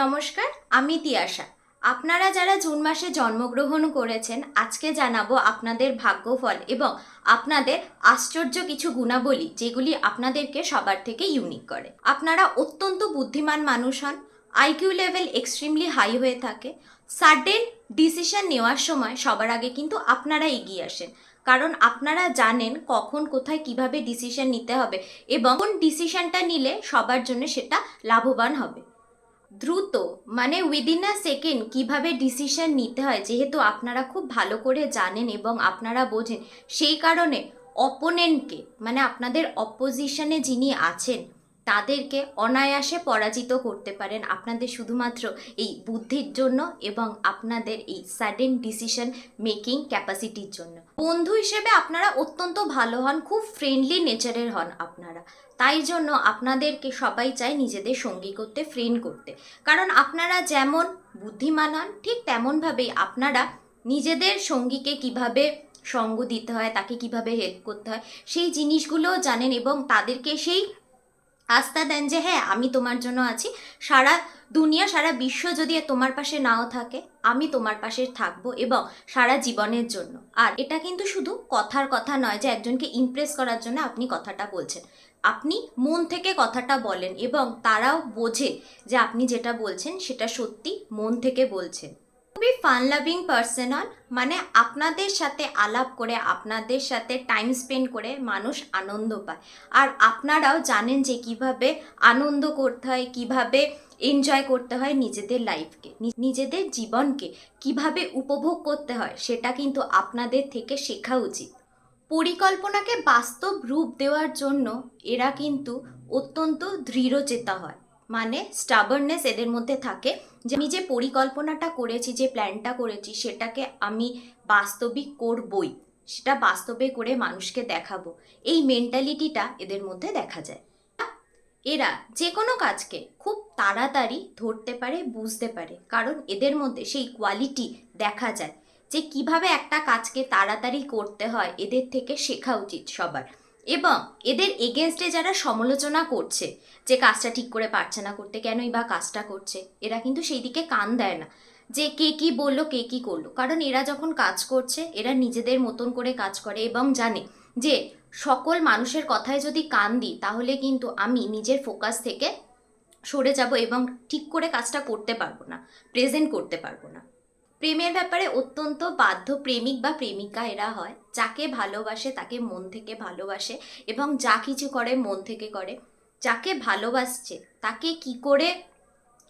নমস্কার, আমি তিয়াশা। আপনারা যারা জুন মাসে জন্মগ্রহণ করেছেন, আজকে জানাব আপনাদের ভাগ্যফল এবং আপনাদের আশ্চর্য কিছু গুণাবলী, যেগুলি আপনাদেরকে সবার থেকে ইউনিক করে। আপনারা অত্যন্ত বুদ্ধিমান মানুষ হন আইকিউ লেভেল এক্সট্রিমলি হাই হয়ে থাকে। সাডেন ডিসিশন নেওয়ার সময় সবার আগে কিন্তু আপনারা এগিয়ে আসেন। কারণ আপনারা জানেন কখন, কোথায়, কীভাবে ডিসিশন নিতে হবে এবং কোন ডিসিশনটা নিলে সবার জন্য সেটা লাভবান হবে। দ্রুত মানে উইদিন আ সেকেন্ড কীভাবে ডিসিশন নিতে হয়, যেহেতু আপনারা খুব ভালো করে জানেন এবং আপনারা বোঝেন, সেই কারণে অপোনেন্টকে মানে আপনাদের অপোজিশনে যিনি আছেন তাদেরকে অনায়াসে পরাজিত করতে পারেন। আপনাদের শুধুমাত্র এই বুদ্ধির জন্য এবং আপনাদের এই সাডেন ডিসিশন মেকিং ক্যাপাসিটির জন্য। বন্ধু হিসেবে আপনারা অত্যন্ত ভালো হন, খুব ফ্রেন্ডলি নেচারের হন আপনারা। তাই জন্য আপনাদেরকে সবাই চায় নিজেদের সঙ্গী করতে ফ্রেন্ড করতে। কারণ আপনারা যেমন বুদ্ধিমান হন, ঠিক তেমনভাবেই আপনারা নিজেদের সঙ্গীকে কীভাবে সঙ্গ দিতে হয়, তাকে কীভাবে হেল্প করতে হয়, সেই জিনিসগুলোও জানেন এবং তাদেরকে সেই আস্থা দেন যে হ্যাঁ আমি তোমার জন্য আছি। সারা দুনিয়া, সারা বিশ্ব যদি তোমার পাশে নাও থাকে, আমি তোমার পাশে থাকব এবং সারা জীবনের জন্য। আর এটা কিন্তু শুধু কথার কথা নয় যে, একজনকে ইমপ্রেস করার জন্য আপনি কথাটা বলছেন। আপনি মন থেকে কথাটা বলেন এবং তারাও বোঝে যে, আপনি যেটা বলছেন সেটা সত্যি মন থেকে বলছেন। খুবই ফান লাভিং পার্সন হন মানে আপনাদের সাথে আলাপ করে, আপনাদের সাথে টাইম স্পেন্ড করে মানুষ আনন্দ পায়। আর আপনারাও জানেন যে কীভাবে আনন্দ করতে হয়, কীভাবে এনজয় করতে হয় নিজেদের লাইফকে নিজেদের জীবনকে, কীভাবে উপভোগ করতে হয় সেটা কিন্তু আপনাদের থেকে শেখা উচিত। পরিকল্পনাকে বাস্তব রূপ দেওয়ার জন্য এরা কিন্তু অত্যন্ত দৃঢ়চেতা হয়। মানে স্টাবারনেস এদের মধ্যে থাকে যে আমি যে পরিকল্পনাটা করেছি, যে প্ল্যানটা করেছি, সেটাকে আমি বাস্তবিক করবই। সেটা বাস্তবে করে মানুষকে দেখাবো। এই মেন্টালিটিটা এদের মধ্যে দেখা যায়। এরা যে কোনো কাজকে খুব তাড়াতাড়ি ধরতে পারে, বুঝতে পারে। কারণ এদের মধ্যে সেই কোয়ালিটি দেখা যায়। যে কীভাবে একটা কাজকে তাড়াতাড়ি করতে হয়, এদের থেকে শেখা উচিত সবার। এবং এদের এগেনস্টে যারা সমালোচনা করছে, যে কাজটা ঠিক করে পারছে না, করতে কেনই বা কাজটা করছে, এরা কিন্তু সেই দিকে কান দেয় না। যে কে কি বলল, কে কি করল। কারণ এরা যখন কাজ করছে, এরা নিজেদের মতন করে কাজ করে এবং জানে যে সকল মানুষের কথায় যদি কান দিই, তাহলে কিন্তু আমি নিজের ফোকাস থেকে সরে যাব এবং ঠিক করে কাজটা করতে পারব না প্রেজেন্ট করতে পারব না। প্রেমের ব্যাপারে অত্যন্ত বাধ্য প্রেমিক বা প্রেমিকা এরা হয়। যাকে ভালোবাসে তাকে মন থেকে ভালোবাসে এবং যা কিছু করে মন থেকে করে। যাকে ভালোবাসছে তাকে কি করে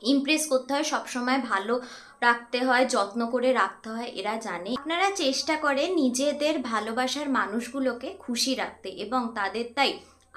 ইমপ্রেস করতে হয়, সবসময় ভালো রাখতে হয়, যত্ন করে রাখতে হয়, এরা জানে। আপনারা চেষ্টা করে নিজেদের ভালোবাসার মানুষগুলোকে খুশি রাখতে এবং তাদের তাই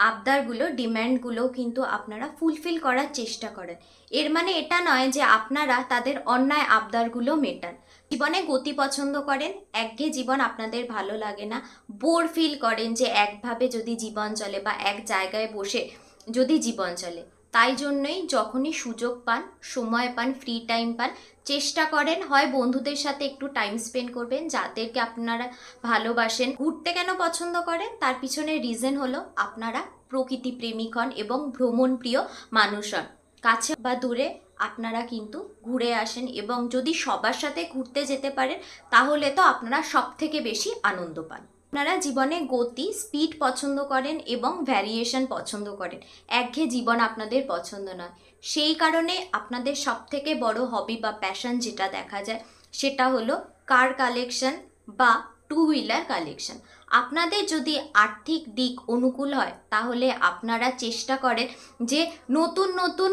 আবদারগুলো ডিম্যান্ডগুলো কিন্তু আপনারা ফুলফিল করার চেষ্টা করেন। এর মানে এটা নয় যে আপনারা তাদের অন্যায় আবদারগুলো মেটান। জীবনে গতি পছন্দ করেন একঘে জীবন আপনাদের ভালো লাগে না। বোর ফিল করেন যে একভাবে যদি জীবন চলে বা এক জায়গায় বসে যদি জীবন চলে। তাই জন্যই যখনই সুযোগ পান, সময় পান ফ্রি টাইম পান, চেষ্টা করেন, হয় বন্ধুদের সাথে একটু টাইম স্পেন্ড করবেন, যাদেরকে আপনারা ভালোবাসেন। ঘুরতে কেন পছন্দ করেন? তার পিছনে রিজন হলো আপনারা প্রকৃতি প্রেমিক হন এবং ভ্রমণ প্রিয় মানুষ হন। কাছে বা দূরে আপনারা কিন্তু ঘুরে আসেন এবং যদি সবার সাথে ঘুরতে যেতে পারেন, তাহলে তো আপনারা সব থেকে বেশি আনন্দ পান। আপনারা জীবনে গতি স্পিড পছন্দ করেন এবং ভ্যারিয়েশন পছন্দ করেন। একঘেয়ে জীবন আপনাদের পছন্দ নয়। সেই কারণে আপনাদের সব থেকে বড় হবি বা প্যাশন যেটা দেখা যায়, সেটা হলো কার কালেকশন বা টু হুইলার কালেকশন আপনাদের যদি আর্থিক দিক অনুকূল হয়, তাহলে আপনারা চেষ্টা করেন যে নতুন নতুন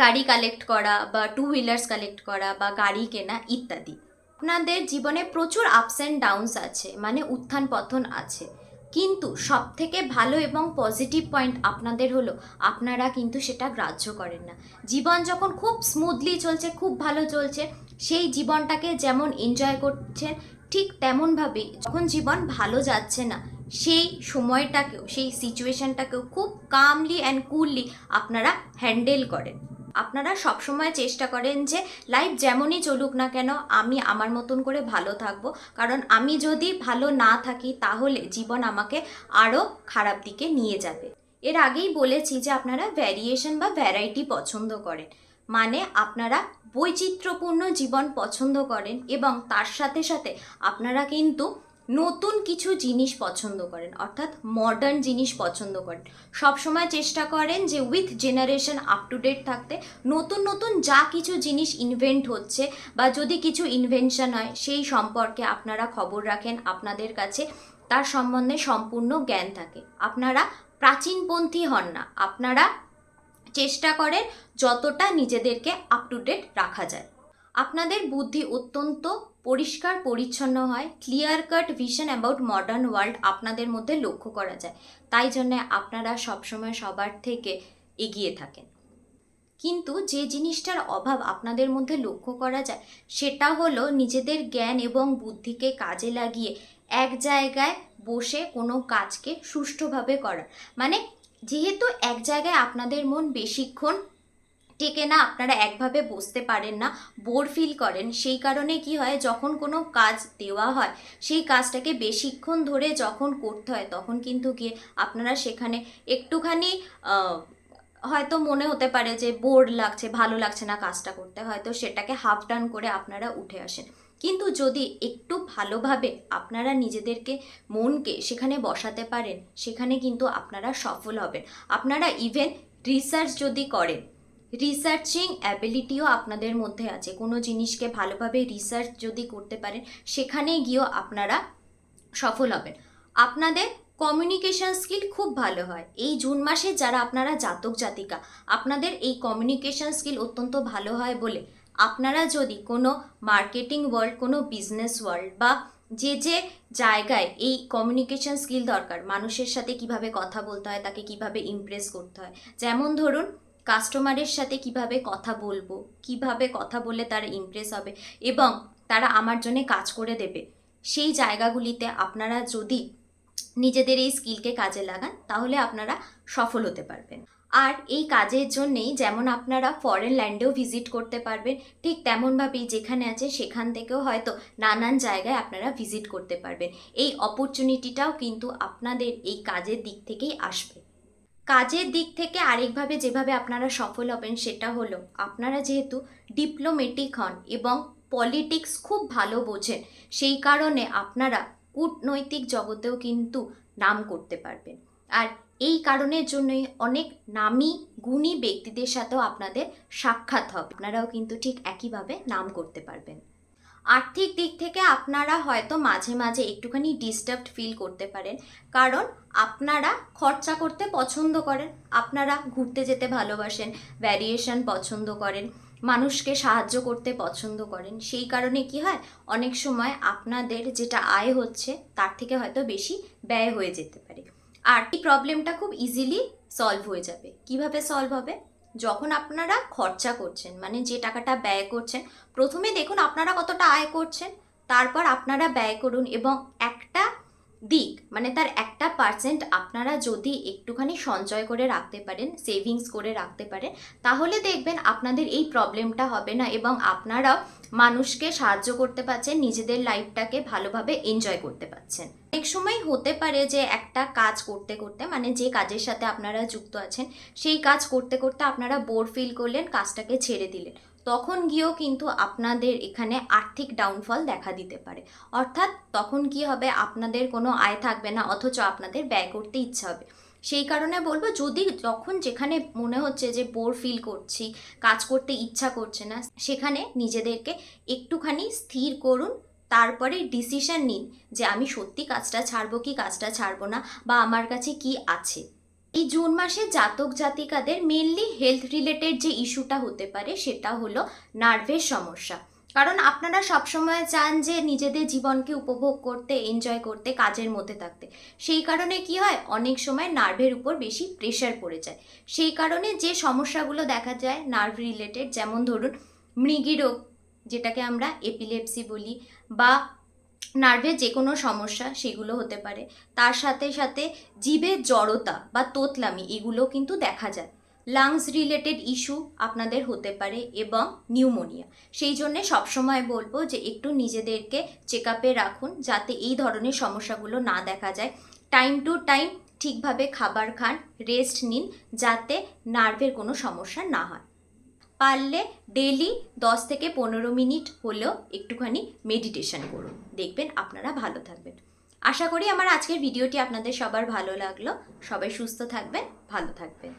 গাড়ি কালেক্ট করা বা টু হুইলার্স কালেক্ট করা বা গাড়ি কেনা ইত্যাদি। আপনাদের জীবনে প্রচুর আপস অ্যান্ড ডাউনস আছে মানে উত্থান পতন আছে। কিন্তু সব থেকে ভালো এবং পজিটিভ পয়েন্ট আপনাদের হলো, আপনারা কিন্তু সেটা গ্রাহ্য করেন না। জীবন যখন খুব স্মুথলি চলছে, খুব ভালো চলছে, সেই জীবনটাকে যেমন এনজয় করছেন, ঠিক তেমনভাবেই যখন জীবন ভালো যাচ্ছে না, সেই সময়টাকেও, সেই সিচুয়েশনটাকেও খুব কামলি অ্যান্ড কুললি আপনারা হ্যান্ডেল করেন। আপনারা সবসময় চেষ্টা করেন যে লাইফ যেমনই চলুক না কেন, আমি আমার মতন করে ভালো থাকব। কারণ আমি যদি ভালো না থাকি, তাহলে জীবন আমাকে আরও খারাপ দিকে নিয়ে যাবে। এর আগেই বলেছি যে আপনারা ভ্যারিয়েশন বা ভ্যারাইটি পছন্দ করেন। মানে আপনারা বৈচিত্র্যপূর্ণ জীবন পছন্দ করেন এবং তার সাথে সাথে আপনারা কিন্তু নতুন কিছু জিনিস পছন্দ করেন, অর্থাৎ মডার্ন জিনিস পছন্দ করেন। সবসময় চেষ্টা করেন যে with generation up to date থাকতে, নতুন নতুন যা কিছু জিনিস ইনভেন্ট হচ্ছে বা যদি কিছু ইনভেনশন হয়, সেই সম্পর্কে আপনারা খবর রাখেন, আপনাদের কাছে তার সম্বন্ধে সম্পূর্ণ জ্ঞান থাকে। আপনারা প্রাচীনপন্থী হন না, আপনারা চেষ্টা করেন যতটা নিজেদেরকে আপ টু ডেট রাখা যায়। আপনাদের বুদ্ধি অত্যন্ত পরিষ্কার, পরিচ্ছন্ন হয় clear cut vision about modern world আপনাদের মধ্যে লক্ষ্য করা যায়। তাই জন্যে আপনারা সবসময় সবার থেকে এগিয়ে থাকেন। কিন্তু যে জিনিসটার অভাব আপনাদের মধ্যে লক্ষ্য করা যায়, সেটা হলো নিজেদের জ্ঞান এবং বুদ্ধিকে কাজে লাগিয়ে এক জায়গায় বসে কোনো কাজকে সুষ্ঠুভাবে করা। মানে যেহেতু এক জায়গায় আপনাদের মন বেশিক্ষণ টেকে না, আপনারা একভাবে বসতে পারেন না, বোর ফিল করেন। সেই কারণে কি হয়, যখন কোনো কাজ দেওয়া হয়, সেই কাজটাকে বেশিক্ষণ ধরে যখন করতে হয়, তখন কিন্তু গিয়ে আপনারা সেখানে একটুখানি হয়তো মনে হতে পারে যে বোর লাগছে, ভালো লাগছে না কাজটা করতে, হয়তো সেটাকে হাফ ডান করে আপনারা উঠে আসেন। কিন্তু যদি একটু ভালোভাবে আপনারা নিজেদেরকে মনকে সেখানে বসাতে পারেন, সেখানে কিন্তু আপনারা সফল হবেন। আপনারা ইভেন রিসার্চ যদি করেন রিসার্চিং অ্যাবিলিটিও আপনাদের মধ্যে আছে। কোনো জিনিসকে ভালোভাবে রিসার্চ যদি করতে পারেন, সেখানে গিয়েও আপনারা সফল হবেন। আপনাদের কমিউনিকেশন স্কিল খুব ভালো হয়। এই জুন মাসে যারা আপনারা জাতক, জাতিকা, আপনাদের এই কমিউনিকেশন স্কিল অত্যন্ত ভালো হয় বলে আপনারা যদি কোনো মার্কেটিং ওয়ার্ল্ড কোনো বিজনেস ওয়ার্ল্ড বা যে যে জায়গায় এই কমিউনিকেশন স্কিল দরকার, মানুষের সাথে কীভাবে কথা বলতে হয়, তাকে কীভাবে ইমপ্রেস করতে হয়, যেমন ধরুন কাস্টমারের সাথে কীভাবে কথা বলব, কীভাবে কথা বললে তারা ইমপ্রেস হবে এবং তারা আমার জন্য কাজ করে দেবে, সেই জায়গাগুলিতে আপনারা যদি নিজেদের এই স্কিলকে কাজে লাগান, তাহলে আপনারা সফল হতে পারবেন। আর এই কাজের জন্যেই যেমন আপনারা ফরেন ল্যান্ডেও ভিজিট করতে পারবেন, ঠিক তেমনভাবেই যেখানে আছে সেখান থেকেও হয়তো নানান জায়গায় আপনারা ভিজিট করতে পারবেন। এই অপরচুনিটিটাও কিন্তু আপনাদের এই কাজের দিক থেকেই আসবে। কাজের দিক থেকে আরেকভাবে যেভাবে আপনারা সফল হবেন সেটা হলো, আপনারা যেহেতু ডিপ্লোমেটিক হন এবং পলিটিক্স খুব ভালো বোঝেন, সেই কারণে আপনারা কূটনৈতিক জগতেও কিন্তু নাম করতে পারবেন। আর এই কারণের জন্যই অনেক নামি, গুণী ব্যক্তিদের সাথেও আপনাদের সাক্ষাৎ হবে। আপনারাও কিন্তু ঠিক একইভাবে নাম করতে পারবেন। আর্থিক দিক থেকে আপনারা হয়তো মাঝে মাঝে একটুখানি ডিস্টার্বড ফিল করতে পারেন। কারণ আপনারা খরচা করতে পছন্দ করেন, আপনারা ঘুরতে যেতে ভালোবাসেন ভ্যারিয়েশন পছন্দ করেন, মানুষকে সাহায্য করতে পছন্দ করেন। সেই কারণে কি হয়, অনেক সময় আপনাদের যেটা আয় হচ্ছে, তার থেকে হয়তো বেশি ব্যয় হয়ে যেতে পারে। আর এই প্রবলেমটা খুব ইজিলি সলভ হয়ে যাবে। কীভাবে সলভ হবে? যখন আপনারা খরচা করছেন মানে যে টাকাটা ব্যয় করছেন, প্রথমে দেখুন আপনারা কতটা আয় করছেন, তারপর আপনারা ব্যয় করুন এবং একটা দিক মানে তার একটা পার্সেন্ট আপনারা যদি একটুখানি সঞ্চয় করে রাখতে পারেন সেভিংস করে রাখতে পারেন তাহলে দেখবেন আপনাদের এই প্রবলেমটা হবে না এবং আপনারাও মানুষকে সাহায্য করতে পারছেন, নিজেদের লাইফটাকে ভালোভাবে এনজয় করতে পারছেন। অনেক সময় হতে পারে যে একটা কাজ করতে করতে মানে যে কাজের সাথে আপনারা যুক্ত আছেন, সেই কাজ করতে করতে আপনারা বোর ফিল করলেন, কাজটাকে ছেড়ে দিলেন। তখন গিয়েও কিন্তু আপনাদের এখানে আর্থিক ডাউনফল দেখা দিতে পারে। অর্থাৎ তখন কি হবে? আপনাদের কোনো আয় থাকবে না, অথচ আপনাদের ব্যয় করতে ইচ্ছা হবে। সেই কারণে বলব, যদি যখন যেখানে মনে হচ্ছে যে বোর ফিল করছি, কাজ করতে ইচ্ছা করছে না, সেখানে নিজেদেরকে একটুখানি স্থির করুন, তারপরে ডিসিশন নিন যে আমি সত্যি কাজটা ছাড়বো কি কাজটা ছাড়বো না, বা আমার কাছে কি আছে। এই জুন মাসে জাতক জাতিকাদের মেনলি হেলথ রিলেটেড যে ইস্যুটা হতে পারে সেটা হলো নার্ভের সমস্যা। কারণ আপনারা সবসময় চান যে নিজেদের জীবনকে উপভোগ করতে এনজয় করতে, কাজের মধ্যে থাকতে। সেই কারণে কি হয়? অনেক সময় নার্ভের উপর বেশি প্রেশার পড়ে যায়। সেই কারণে যে সমস্যাগুলো দেখা যায় নার্ভ রিলেটেড যেমন ধরুন মৃগী রোগ যেটাকে আমরা এপিলেপসি বলি, বা নার্ভের যে কোনো সমস্যা সেগুলো হতে পারে। তার সাথে সাথে জিভের জড়তা বা তোতলামি এগুলো কিন্তু দেখা যায়। লাংস রিলেটেড ইস্যু আপনাদের হতে পারে এবং নিউমোনিয়া সেই জন্যে সবসময় বলব যে একটু নিজেদেরকে চেক আপে রাখুন যাতে এই ধরনের সমস্যাগুলো না দেখা যায়। টাইম টু টাইম ঠিকভাবে খাবার খান রেস্ট নিন যাতে নার্ভের কোনো সমস্যা না হয়। পারলে ডেলি দশ থেকে পনেরো মিনিট হলেও একটুখানি মেডিটেশন করুন। দেখবেন আপনারা ভালো থাকবেন। আশা করি আমার আজকের ভিডিওটি আপনাদের সবার ভালো লাগল। সবাই সুস্থ থাকবেন, ভালো থাকবেন।